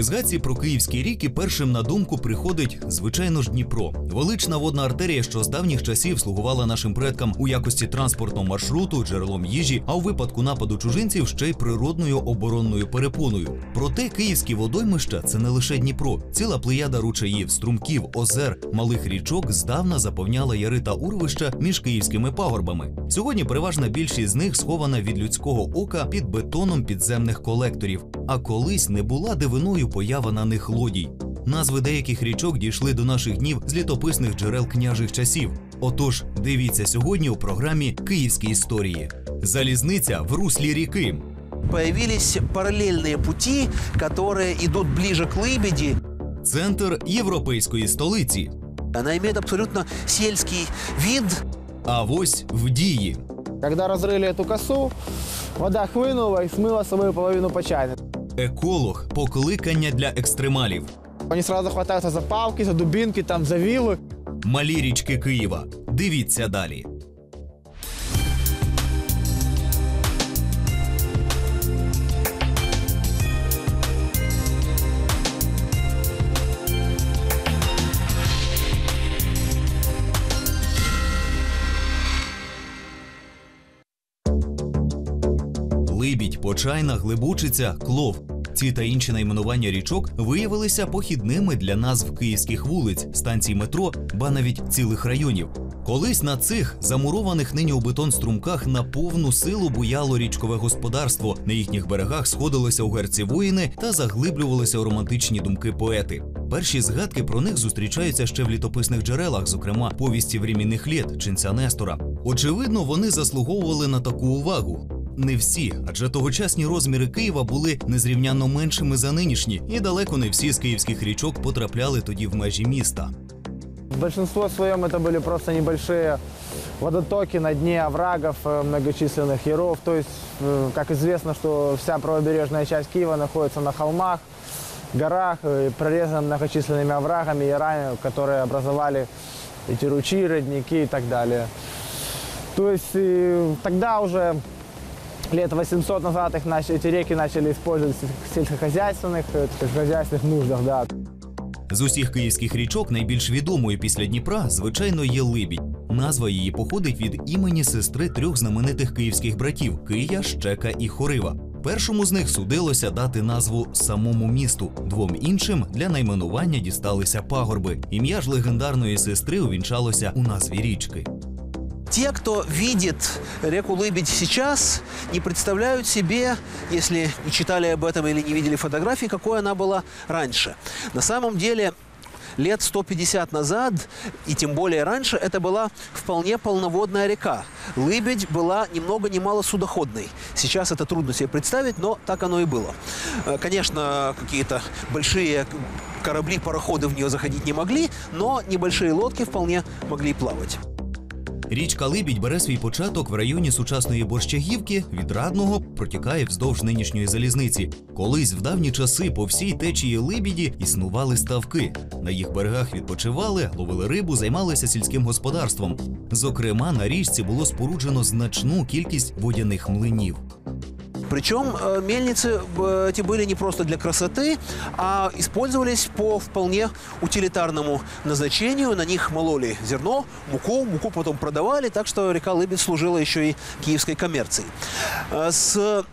При згадці про Київські ріки першим на думку приходить, звичайно ж, Дніпро. Велична водна артерія, що з давніх часів слугувала нашим предкам у якості транспортного маршруту, джерелом їжі, а у випадку нападу чужинців ще й природною оборонною перепоною. Проте київські водоймища це не лише Дніпро. Ціла плеяда ручаїв, струмків, озер, малих річок здавна заповняла яри та урвища між київськими пагорбами. Сьогодні переважна більшість з них схована від людського ока під бетоном підземних колекторів. А колись не була дивиною поява на них лодій. Назви деяких річок дійшли до наших днів з літописних джерел княжих часів. Отож, дивіться сьогодні у програмі Київські історії. Залізниця в руслі ріки. Появились параллельные пути, которые идут ближе к Лыбеди. Центр європейської столиці. Она имеет абсолютно сельский вид. А ось в дії. Когда разрыли эту косу, вода хлынула и смыла собой половину почайны. Еколог покликання для екстремалів. Они сразу хватаются за палки, за дубинки, там, за вилы. Малі річки Києва. Дивіться далі. Либідь, Почайна, Глибучиця, Клов. Ці та інші найменування річок виявилися похідними для назв київських вулиць, станцій метро, ба навіть цілих районів. Колись на цих замурованих нині у бетон струмках на повну силу буяло річкове господарство. На їхніх берегах сходилися у герці воїни та заглиблювалися у романтичні думки поети. Перші згадки про них зустрічаються ще в літописних джерелах, зокрема повісті времінних літ ченця Нестора. Очевидно, вони заслуговували на таку увагу Не всі, адже тогочасні розміри Києва були незрівнянно меншими за нинішні, і далеко не всі з київських річок потрапляли тоді в межі міста. Большинство своем это были просто небольшие водотоки на дне оврагов, э, многочисленных яров. То есть, э, как известно, что вся правобережная часть Киева находится на холмах, горах, э, прорезана многочисленными оврагами, ярами, которые образовали эти ручьи, родники и так далее. То есть э, тогда уже лет 800 назад их начали, эти реки начали использовать в сельскохозяйственных, э, сельскохозяйственных нуждах, да. З усіх київських річок найбільш відомою після Дніпра, звичайно, є Либідь. Назва її походить від імені сестри трьох знаменитих київських братів Кия, Щека і Хорива. Першому з них судилося дати назву самому місту. Двом іншим для найменування дісталися пагорби. Ім'я ж легендарної сестри увінчалося у назві річки. Те, кто видит реку Лыбедь сейчас, не представляют себе, если не читали об этом или не видели фотографии, какой она была раньше. На самом деле, лет 150 назад, и тем более раньше, это была вполне полноводная река. Лыбедь была ни много ни мало судоходной. Сейчас это трудно себе представить, но так оно и было. Э, Конечно, какие-то большие корабли, пароходы в нее заходить не могли, но небольшие лодки вполне могли плавать. Річка Либідь бере свій початок в районі сучасної Борщагівки, від Радного протікає вздовж нинішньої залізниці. Колись в давні часи по всій течії Либіді існували ставки. На їх берегах відпочивали, ловили рибу, займалися сільським господарством. Зокрема, на річці було споруджено значну кількість водяних млинів. Причем э, мельницы э, эти были не просто для красоты, а использовались по вполне утилитарному назначению. На них мололи зерно, муку, муку потом продавали, так что река Лыбедь служила еще и киевской коммерцией. Э, С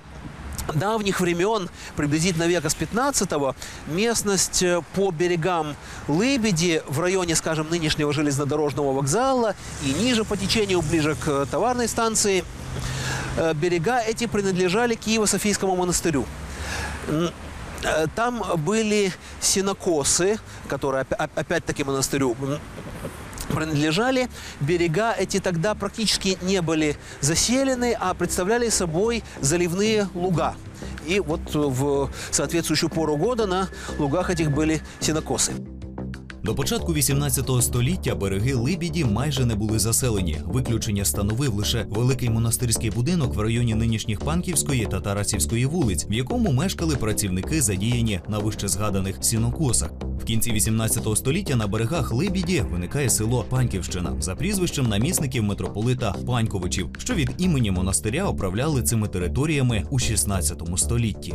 давних времен, приблизительно века с 15-го, местность по берегам Лыбеди в районе, скажем, нынешнего железнодорожного вокзала и ниже по течению, ближе к товарной станции, берега эти принадлежали Киево-Софийскому монастырю. Э, Там были синокосы, которые опя- оп- опять-таки монастырю принадлежали. Берега эти тогда практически не были заселены, а представляли собой заливные луга. И вот в соответствующую пору года на лугах этих были синокосы. До початку 18 століття береги Либіді майже не були заселені. Виключення становив лише великий монастирський будинок в районі нинішніх Панківської та Тарасівської вулиць, в якому мешкали працівники, задіяні на вище згаданих сінокосах. В кінці 18 століття на берегах Либіді виникає село Панківщина за прізвищем намісників митрополита Паньковичів, що від імені монастиря управляли цими територіями у 16 столітті.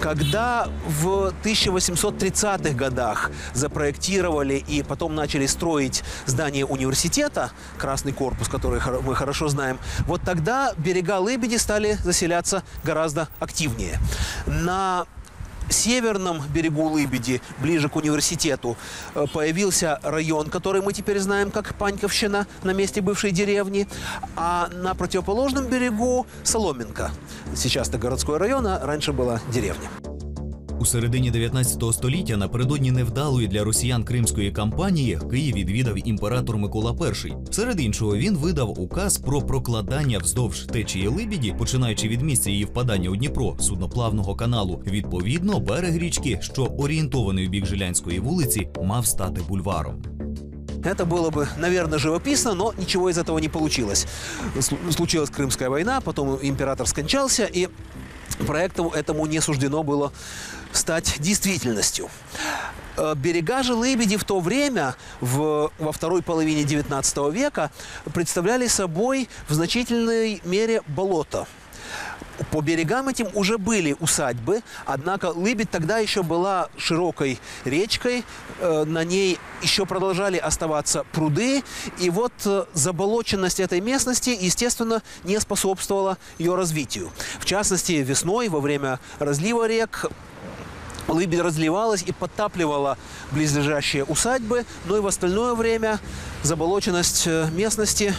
Когда в 1830-х годах запроектировали и потом начали строить здание университета, Красный корпус, который мы хорошо знаем, вот тогда берега Лебеди стали заселяться гораздо активнее. На северном берегу Лыбеди, ближе к университету, э, появился район, который мы теперь знаем как Паньковщина, на месте бывшей деревни. А на противоположном берегу Соломенко. Сейчас это городской район, а раньше была деревня. У середині 19 століття напередодні невдалої для росіян кримської кампанії Київ відвідав імператор Микола І. Серед іншого він видав указ про прокладання вздовж течії Либіді, починаючи від місця її впадання у Дніпро судноплавного каналу. Відповідно, берег річки, що орієнтований у бік Жилянської вулиці, мав стати бульваром. Это было бы, наверное, живописно, но ничего из этого не получилось. Слу- Случилась Крымская война, потом император скончался, и проекту этому не суждено было стать действительностью. Э, Берега же Лебеди в то время, в, во второй половине XIX века, представляли собой в значительной мере болото. По берегам этим уже были усадьбы, однако Лыбедь тогда еще была широкой речкой, э, на ней еще продолжали оставаться пруды, и вот э, заболоченность этой местности, естественно, не способствовала ее развитию. В частности, весной, во время разлива рек, Лыбедь разливалась и подтапливала близлежащие усадьбы, но и в остальное время заболоченность э, местности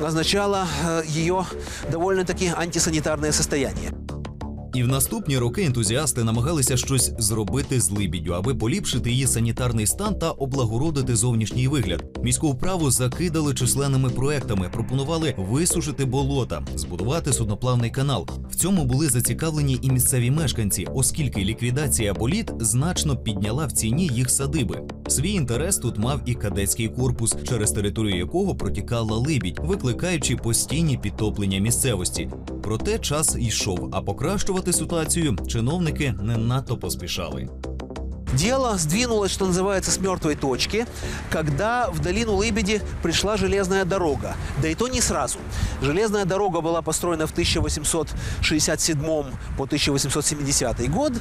означала э, ее довольно-таки антисанитарное состояние. І в наступні роки ентузіасти намагалися щось зробити з Либіддю, аби поліпшити її санітарний стан та облагородити зовнішній вигляд. Міську вправу закидали численними проектами, пропонували висушити болота, збудувати судноплавний канал. В цьому були зацікавлені і місцеві мешканці, оскільки ліквідація боліт значно підняла в ціні їх садиби. Свій інтерес тут мав і кадетський корпус, через територію якого протікала Либідь, викликаючи постійні підтоплення місцевості. Проте час йшов, а покращувати ситуацію чиновники не надто поспішали. Дело сдвинулось, что называется, с мертвой точки, когда в долину Лыбеди пришла железная дорога. Да и то не сразу. Железная дорога была построена в 1867 по 1870 год,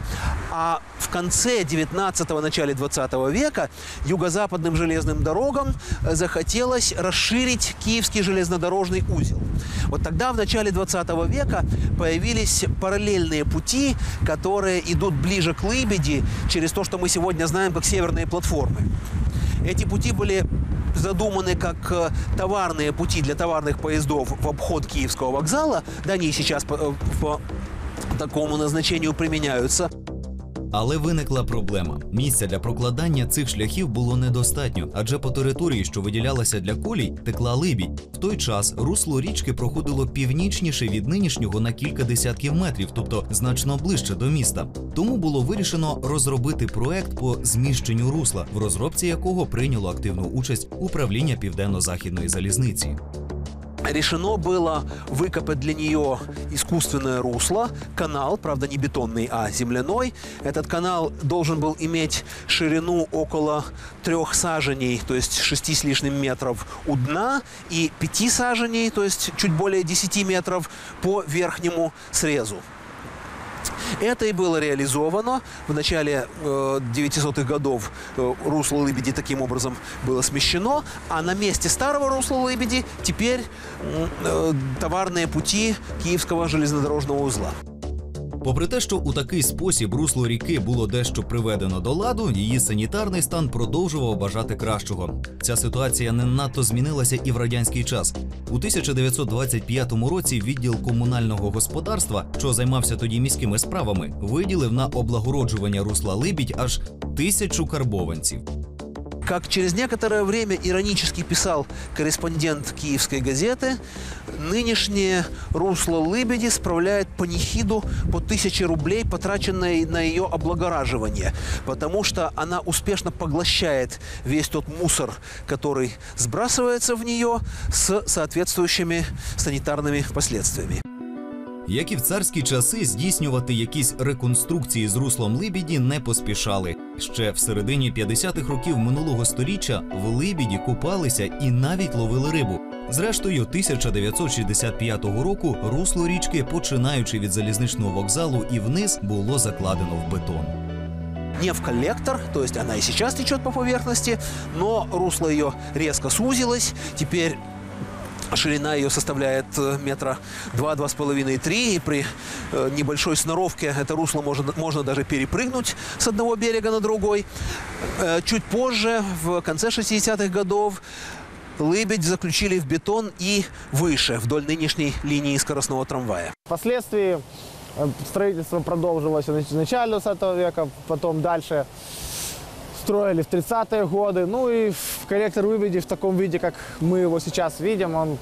а в конце 19-го, начале 20 века юго-западным железным дорогам э, захотелось расширить Киевский железнодорожный узел. Вот тогда, в начале 20 века, появились параллельные пути, которые идут ближе к Лыбеди, через то, что мы сегодня знаем как северные платформы. Эти пути были задуманы как э, товарные пути для товарных поездов в обход Киевского вокзала. Да, они сейчас по, э, по такому назначению применяются. Але виникла проблема. Місця для прокладання цих шляхів було недостатньо, адже по території, що виділялася для колій, текла либідь. В той час русло річки проходило північніше від нинішнього на кілька десятків метрів, тобто значно ближче до міста. Тому було вирішено розробити проект по зміщенню русла, в розробці якого прийняло активну участь управління південно-західної залізниці. Решено было выкопать для нее искусственное русло, канал, правда не бетонный, а земляной. Этот канал должен был иметь ширину около трех саженей, то есть шести с лишним метров у дна, и пяти саженей, то есть чуть более 10 метров по верхнему срезу. Это и было реализовано. В начале э, 900-х годов э, русло Лыбеди таким образом было смещено, а на месте старого русла Лыбеди теперь э, товарные пути Киевского железнодорожного узла. Попри те, що у такий спосіб русло ріки було дещо приведено до ладу, її санітарний стан продовжував бажати кращого. Ця ситуація не надто змінилася і в радянський час. У 1925 році відділ комунального господарства, що займався тоді міськими справами, виділив на облагороджування русла Либідь аж тисячу карбованців. Как через некоторое время иронически писал корреспондент киевской газеты, нынешнее русло Лыбеди справляет панихиду по тысяче рублей, потраченной на ее облагораживание, потому что она успешно поглощает весь тот мусор, который сбрасывается в нее с соответствующими санитарными последствиями. Як і в царські часи, здійснювати якісь реконструкції з руслом Либіді не поспішали. Ще в середині 50-х років минулого сторіччя в Либіді купалися і навіть ловили рибу. Зрештою, 1965 року русло річки, починаючи від залізничного вокзалу і вниз, було закладено в бетон. не то есть она и сейчас течет по поверхности, но русло ее резко сузилось. Теперь ширина ее составляет э, метра два, два с половиной, три. И при э, небольшой сноровке это русло можно, можно даже перепрыгнуть с одного берега на другой. Э, чуть позже, в конце 60-х годов, Лыбедь заключили в бетон и выше, вдоль нынешней линии скоростного трамвая. Впоследствии строительство продолжилось в нач- начале 20 века, потом дальше строили в 30-е годы. Ну и в коллектор выведи в таком виде, как мы его сейчас видим, он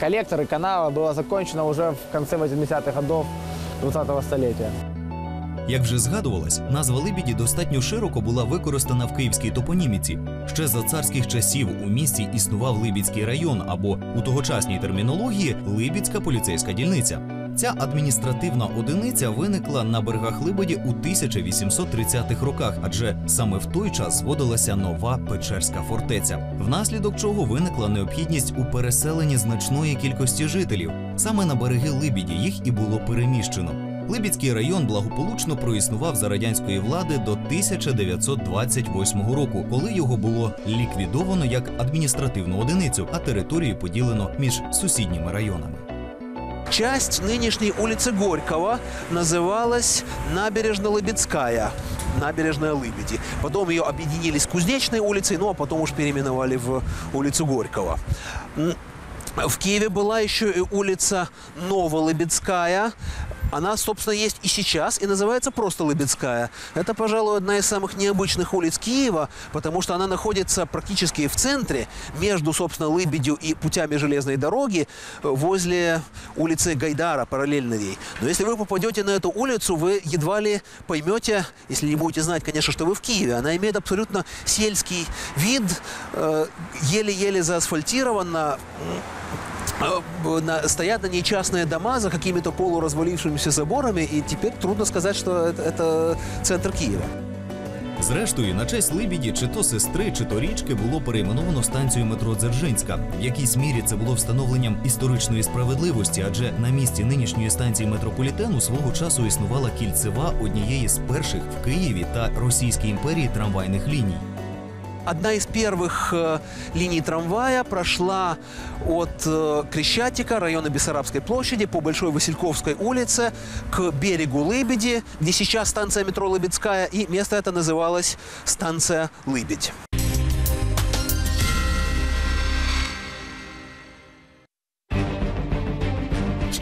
коллектор и канава было закончено уже в конце 80-х годов 20-го столетия. Як вже згадувалось, назва Либіді достатньо широко була використана в київській топоніміці. Ще за царських часів у місті існував Либідський район або у тогочасній термінології Либідська поліцейська дільниця. Ця адміністративна одиниця виникла на берегах Либеді у 1830-х роках, адже саме в той час зводилася нова Печерська фортеця, внаслідок чого виникла необхідність у переселенні значної кількості жителів. Саме на береги Либіді їх і було переміщено. Либідський район благополучно проіснував за радянської влади до 1928 року, коли його було ліквідовано як адміністративну одиницю, а територію поділено між сусідніми районами. Часть нынешней улицы Горького называлась Набережно-Лыбецкая. Набережная Лыбеди. Потом ее объединили с Кузнечной улицей, ну а потом уж переименовали в улицу Горького. В Киеве была еще и улица Новолыбецкая. Она, собственно, есть и сейчас, и называется просто Лыбецкая. Это, пожалуй, одна из самых необычных улиц Киева, потому что она находится практически в центре, между, собственно, Лыбедью и путями железной дороги, э, возле улицы Гайдара, параллельно ей. Но если вы попадете на эту улицу, вы едва ли поймете, если не будете знать, конечно, что вы в Киеве. Она имеет абсолютно сельский вид, э, еле-еле заасфальтирована, стоят на ней частные дома за какими-то полуразвалившимися заборами, и теперь трудно сказать, что это, это центр Киева. Зрештою, на честь Либіді, чи то сестри, чи то річки було перейменовано станцію метро Дзержинська. В якійсь мірі це було встановленням історичної справедливості, адже на місці нинішньої станції метрополітену свого часу існувала кільцева однієї з перших в Києві та Російській імперії трамвайних ліній. Одна из первых э, линий трамвая прошла от э, Крещатика, района Бессарабской площади, по Большой Васильковской улице к берегу Лыбеди, где сейчас станция метро Лыбедская, и место это называлось станция Лыбедь.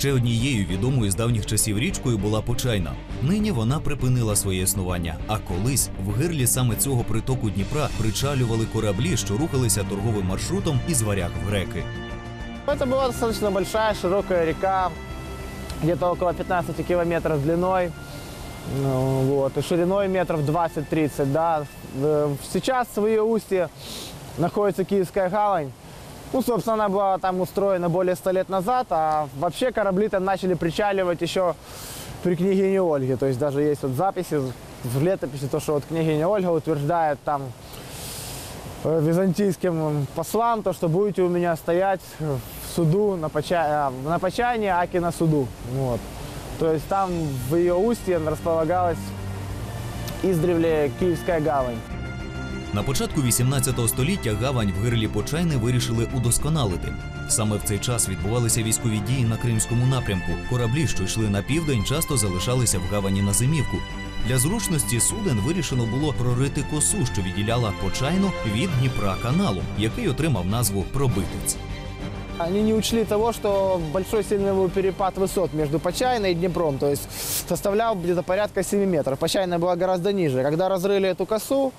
Ще однією відомою з давніх часів річкою була Почайна. Нині вона припинила своє існування. А колись в гирлі саме цього притоку Дніпра причалювали кораблі, що рухалися торговим маршрутом із варяг в греки. Это была достаточно большая, широкая река, где-то около 15 километров длиной, ну, вот, и шириной метров 20-30, да. Э, Сейчас в ее устье находится Киевская гавань. Ну, собственно, она была там устроена более 100 лет назад, а вообще корабли-то начали причаливать еще при княгине Ольге. То есть даже есть вот записи в летописи, то, что вот княгиня Ольга утверждает там э, византийским послам, то, что будете у меня стоять в суду на, поча... а, на почаянии, аки на суду. Вот. То есть там в ее устье располагалась издревле Киевская гавань. На початку 18 століття гавань в гирлі Почайни вирішили удосконалити. Саме в цей час відбувалися військові дії на кримському напрямку. Кораблі, що йшли на південь, часто залишалися в гавані на зимівку. Для зручності суден вирішено було прорити косу, що відділяла Почайну від Дніпра каналу, який отримав назву Пробитець. Они не учли того, что большой сильный был перепад высот между Почайной и Днепром, то есть составлял где-то порядка 7 метров. Почайная была гораздо ниже. Когда разрыли эту косу,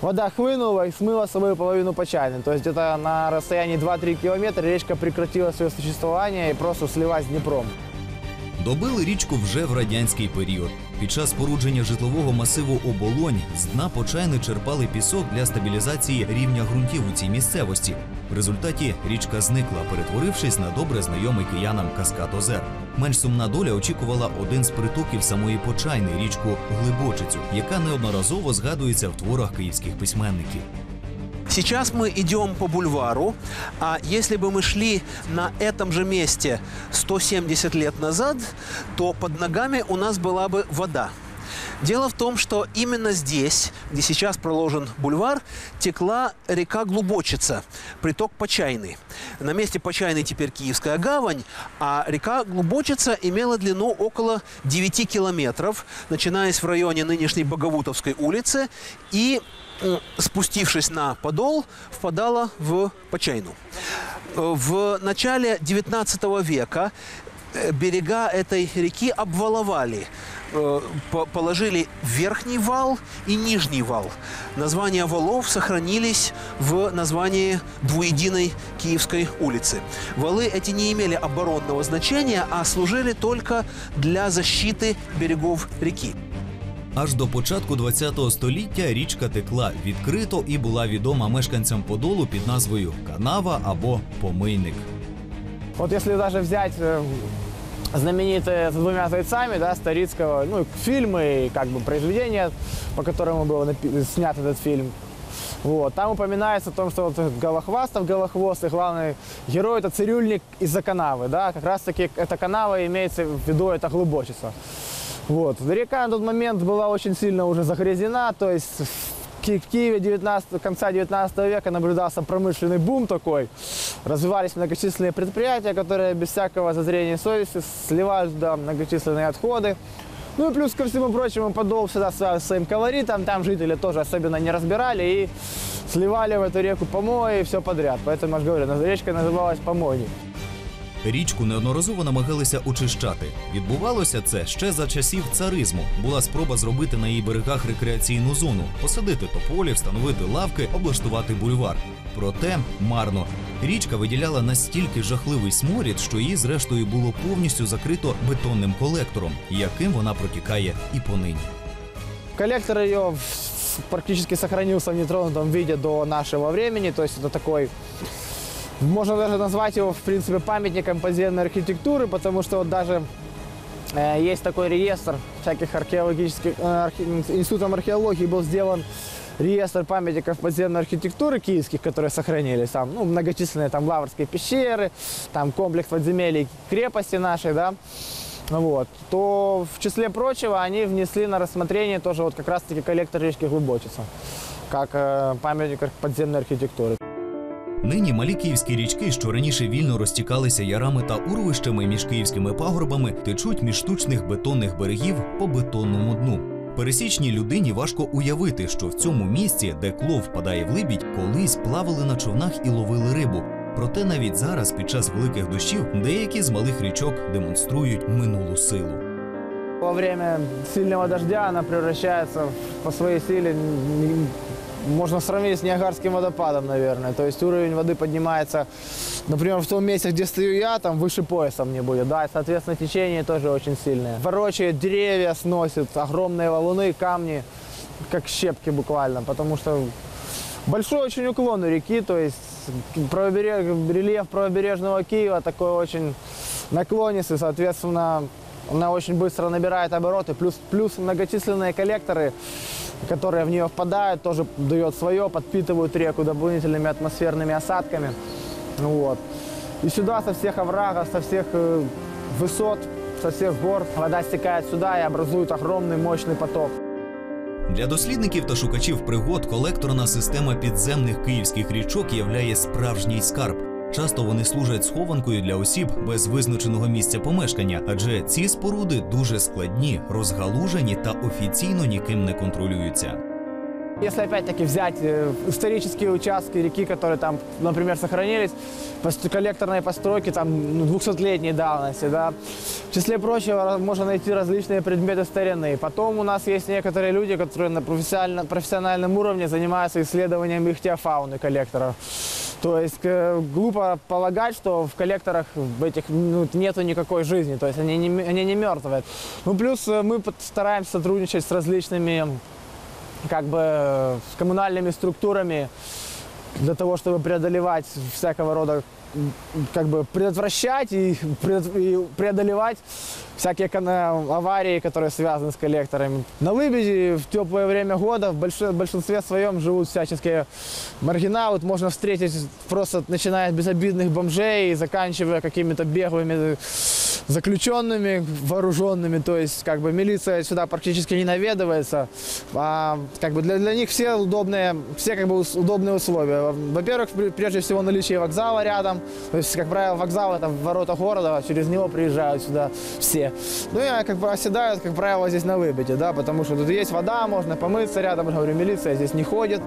вода хлынула и смыла свою половину Почайны. То есть где-то на расстоянии 2-3 километра речка прекратила свое существование и просто слилась с Днепром. Добили річку вже в радянський період. Під час спорудження житлового масиву оболонь з дна почайни черпали пісок для стабілізації рівня ґрунтів у цій місцевості. В результаті річка зникла, перетворившись на добре знайомий киянам каскад озер. Менш сумна доля очікувала один з притоків самої почайни річку Глибочицю, яка неодноразово згадується в творах київських письменників. Сейчас мы идем по бульвару, а если бы мы шли на этом же месте 170 лет назад, то под ногами у нас была бы вода. Дело в том, что именно здесь, где сейчас проложен бульвар, текла река Глубочица, приток Почайный. На месте Почайной теперь Киевская гавань, а река Глубочица имела длину около 9 километров, начинаясь в районе нынешней Боговутовской улицы и спустившись на Подол, впадала в Почайну. Э, В начале 19 века э, берега этой реки обваловали. Э, по- Положили верхний вал и нижний вал. Названия валов сохранились в названии двуединой Киевской улицы. Валы эти не имели оборонного значения, а служили только для защиты берегов реки. Аж до початку ХХ століття річка текла відкрито і була відома мешканцям Подолу під назвою Канава або Помийник. Вот если даже взять э, знаменитые «За двумя зайцами», да, Старицкого, ну, и фильмы, и как бы произведения, по которому был напи- снят этот фильм, вот, там упоминается о том, что вот Голохвастов, Голохвост, и главный герой – это цирюльник из-за канавы, да, как раз-таки эта канава имеется в виду, это глубочица. Вот. Река на тот момент была очень сильно уже загрязнена, то есть в Ки- в Киеве 19, конца 19 века наблюдался промышленный бум такой. Развивались многочисленные предприятия, которые без всякого зазрения совести сливали туда многочисленные отходы. Ну и плюс ко всему прочему, Подол всегда своим колоритом, там жители тоже особенно не разбирали и сливали в эту реку помои и все подряд. Поэтому, я же говорю, речка называлась Помойник. Річку неодноразово намагалися очищати. Відбувалося це ще за часів царизму. Була спроба зробити на її берегах рекреаційну зону, посадити тополі, встановити лавки, облаштувати бульвар. Проте марно. Річка виділяла настільки жахливий сморід, що її зрештою було повністю закрито бетонним колектором, яким вона протікає і понині. Коллектор ее практически сохранился в нетронутом виде до нашего времени. То есть это такой, можно даже назвать его, в принципе, памятником подземной архитектуры, потому что вот даже э, есть такой реестр всяких археологических, э, архи- институтом археологии был сделан реестр памятников подземной архитектуры киевских, которые сохранились. Там, ну, многочисленные там лаврские пещеры, там комплекс подземелий крепости нашей, да. Ну Вот, то в числе прочего они внесли на рассмотрение тоже вот как раз-таки коллектор речки Глубочица, как э, памятник подземной архитектуры. Нині малі київські річки, що раніше вільно розтікалися ярами та урвищами між київськими пагорбами, течуть між штучних бетонних берегів по бетонному дну. Пересічній людині важко уявити, що в цьому місці, де клов впадає в либідь, колись плавали на човнах і ловили рибу. Проте навіть зараз, під час великих дощів, деякі з малих річок демонструють минулу силу. Во время сильного дождя она превращается по своей силе, можно сравнить с Ниагарским водопадом, наверное. То есть уровень воды поднимается, например, в том месте, где стою я, там выше пояса мне будет, да, и, соответственно, течение тоже очень сильное. Ворочает деревья, сносит огромные валуны, камни, как щепки буквально, потому что Большой очень уклон у реки, то есть правоберег- рельеф правобережного Киева такой очень наклонистый, соответственно, она очень быстро набирает обороты, плюс, плюс многочисленные коллекторы, которые в нее впадают, тоже дает свое, подпитывают реку дополнительными атмосферными осадками. Ну Вот. И сюда со всех оврагов, со всех э, высот, со всех гор вода стекает сюда и образует огромный мощный поток. Для дослідників та шукачів пригод колекторна система підземних київських річок являє справжній скарб. Часто вони служать схованкою для осіб без визначеного місця помешкання, адже ці споруди дуже складні, розгалужені та офіційно ніким не контролюються. Если опять-таки взять э, исторические участки реки, которые там, например, сохранились, коллекторные постройки там ну, 200-летней давности, да, в числе прочего можно найти различные предметы старины. Потом у нас есть некоторые люди, которые на профессионально- профессиональном уровне занимаются исследованием ихтиофауны коллекторов. То есть э, глупо полагать, что в коллекторах этих ну, нету никакой жизни, то есть они не, они не мертвые. Ну плюс э, мы стараемся сотрудничать с различными как бы э, с коммунальными структурами для того, чтобы преодолевать всякого рода, м, как бы предотвращать и, пред- и преодолевать всякие кона- аварии, которые связаны с коллекторами. На Лыбеде в теплое время года в больш- большинстве своем живут всяческие маргиналы. Вот можно встретить просто начиная с безобидных бомжей и заканчивая какими-то беглыми заключенными, вооруженными. То есть как бы милиция сюда практически не наведывается. А как бы для, для них все удобные, все как бы удобные условия. Во-первых, пр- прежде всего наличие вокзала рядом. То есть, как правило, вокзал это ворота города, через него приезжают сюда все. Ну и как бы оседают, как правило, здесь на выбите, да, потому что тут есть вода, можно помыться рядом, я же говорю, милиция здесь не ходит.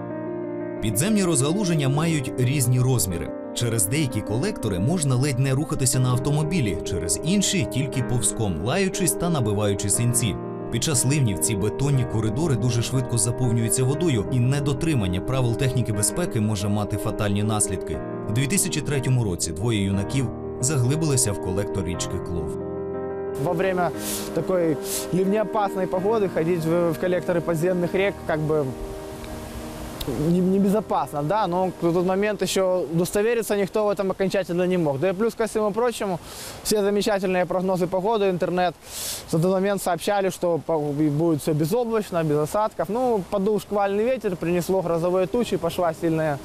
Підземні розгалуження мають різні розміри. Через деякі колектори можна ледь не рухатися на автомобілі, через інші тільки повзком, лаючись та набиваючи синці. Під час ливнів ці бетонні коридори дуже швидко заповнюються водою, і недотримання правил техніки безпеки може мати фатальні наслідки. У 2003 році двоє юнаків заглибилися в колектор річки Клов. Во время такой ливнеопасной погоды ходить в, в коллекторы подземных рек как бы не- небезопасно, да, но в тот момент еще удостовериться никто в этом окончательно не мог. Да и плюс ко всему прочему, все замечательные прогнозы погоды, интернет в тот момент сообщали, что по- будет все безоблачно, без осадков. Ну, подул шквальный ветер, принесло грозовые тучи, пошла сильная,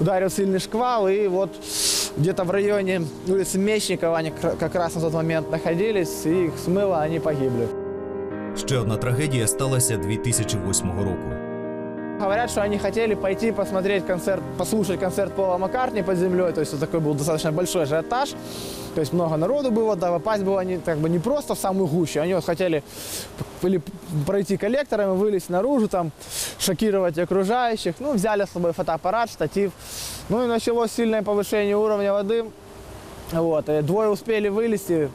ударил сильный шквал, и вот где-то в районе улицы Мечникова они кра- как раз на тот момент находились, и их смыло, они погибли. Ще одна трагедія сталася 2008 року. Говорят, что они хотели пойти посмотреть концерт, послушать концерт Пола Маккартни под землей. То есть вот такой был достаточно большой ажиотаж. То есть много народу было, да, попасть было не, как бы не просто в самую гущу. Они вот хотели или пройти коллекторами, вылезть наружу, там, шокировать окружающих. Ну, взяли с собой фотоаппарат, штатив. Ну и началось сильное повышение уровня воды. Вот, двое успели вылезти,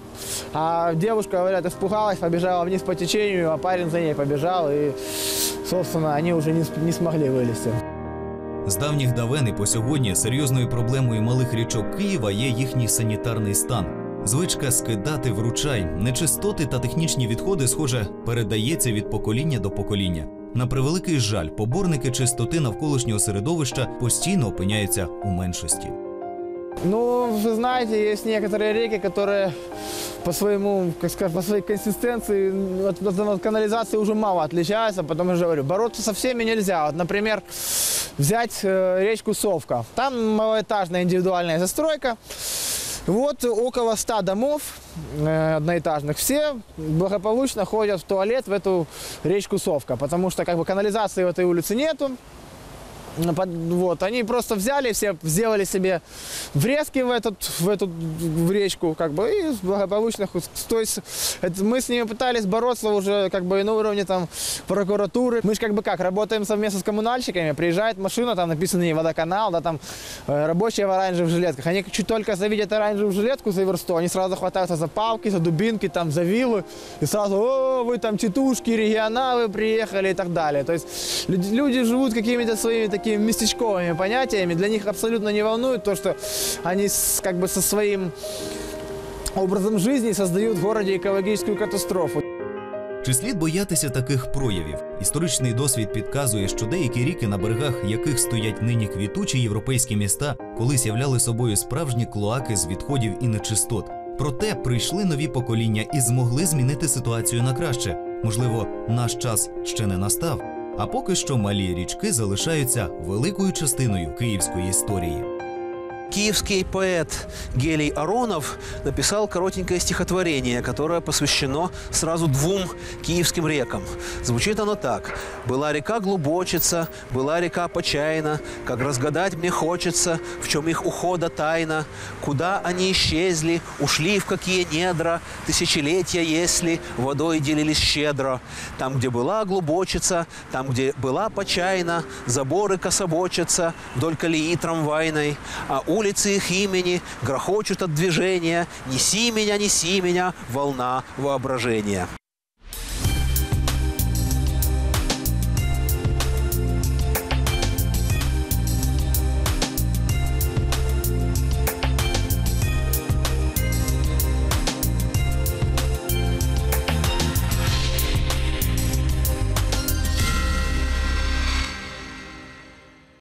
а девушка, говорят, испугалась, побежала вниз по течению, а парень за ней побежал, и, собственно, они уже не, не смогли вылезти. З давніх давен і по сьогодні серйозною проблемою малих річок Києва є їхній санітарний стан. Звичка скидати в ручай, нечистоти та технічні відходи, схоже, передається від покоління до покоління. На превеликий жаль, поборники чистоти навколишнього середовища постійно опиняються у меншості. Ну, вы знаете, есть некоторые реки, которые по своему, как сказать, по своей консистенции от, от- от канализации уже мало отличаются, потому что, говорю, бороться со всеми нельзя. Вот, например, взять э, речку Совка. Там малоэтажная индивидуальная застройка. Вот около 100 домов э, одноэтажных. Все благополучно ходят в туалет в эту речку Совка, потому что как бы канализации в этой улице нету. Вот, они просто взяли, все сделали себе врезки в, этот, в эту в речку, как бы, и благополучно. То есть это мы с ними пытались бороться уже как бы на уровне там прокуратуры. Мы же как бы как, работаем совместно с коммунальщиками, приезжает машина, там написано не водоканал, да, там э, рабочие в оранжевых жилетках. Они чуть только завидят оранжевую жилетку за версту, они сразу хватаются за палки, за дубинки, там, за вилы, и сразу, о, вы там тетушки, регионалы приехали и так далее. То есть люди живут какими-то своими такими местечковыми понятиями, для них абсолютно не волнует то, что они с- как бы со своим образом жизни создают в городе экологическую катастрофу. Чи слід боятися таких проявів? Історичний досвід підказує, що деякі ріки, на берегах яких стоять нині квітучі європейські міста, колись являли собою справжні клоаки з відходів і нечистот. Проте прийшли нові покоління і змогли змінити ситуацію на краще. Можливо, наш час ще не настав. А поки що малі річки залишаються великою частиною київської історії. Киевский поэт Гелий Аронов написал коротенькое стихотворение, которое посвящено сразу двум киевским рекам. Звучит оно так. «Была река глубочица, была река почайна, как разгадать мне хочется, в чем их ухода тайна, куда они исчезли, ушли в какие недра, тысячелетия, если водой делились щедро. Там, где была глубочица, там, где была почайна, заборы кособочатся вдоль колеи трамвайной, а улицы их имени грохочут от движения. Неси меня, неси меня, волна воображения.